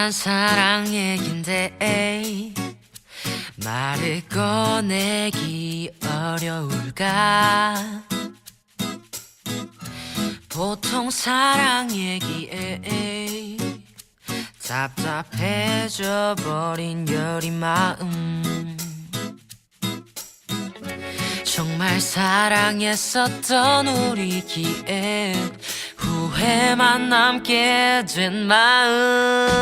흔한 사랑 얘긴데 말을 꺼내기 어려울까? 보통 사랑 얘기에 답답해져 버린 여린 마음. 정말 사랑했었던 우리기에 후회만 남게 된 마음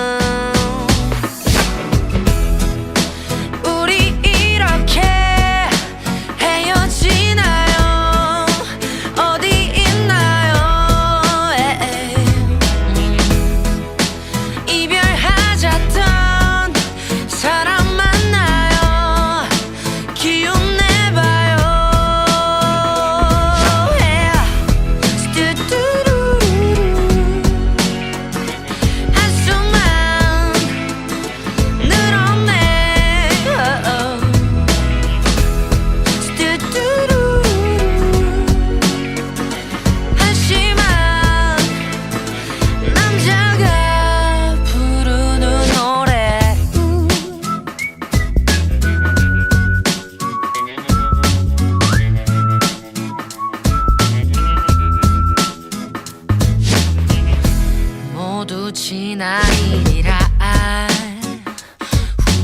모두 지난 일이라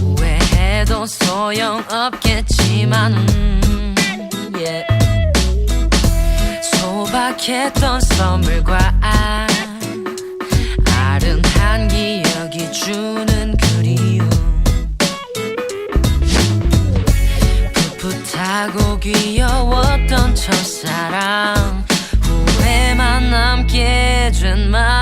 후회해도 소용없겠지만 음, yeah. 소박했던 선물과 아른한 기억이 주는 그리움 풋풋하고 귀여웠던 첫사랑 후회만 남게 된 마음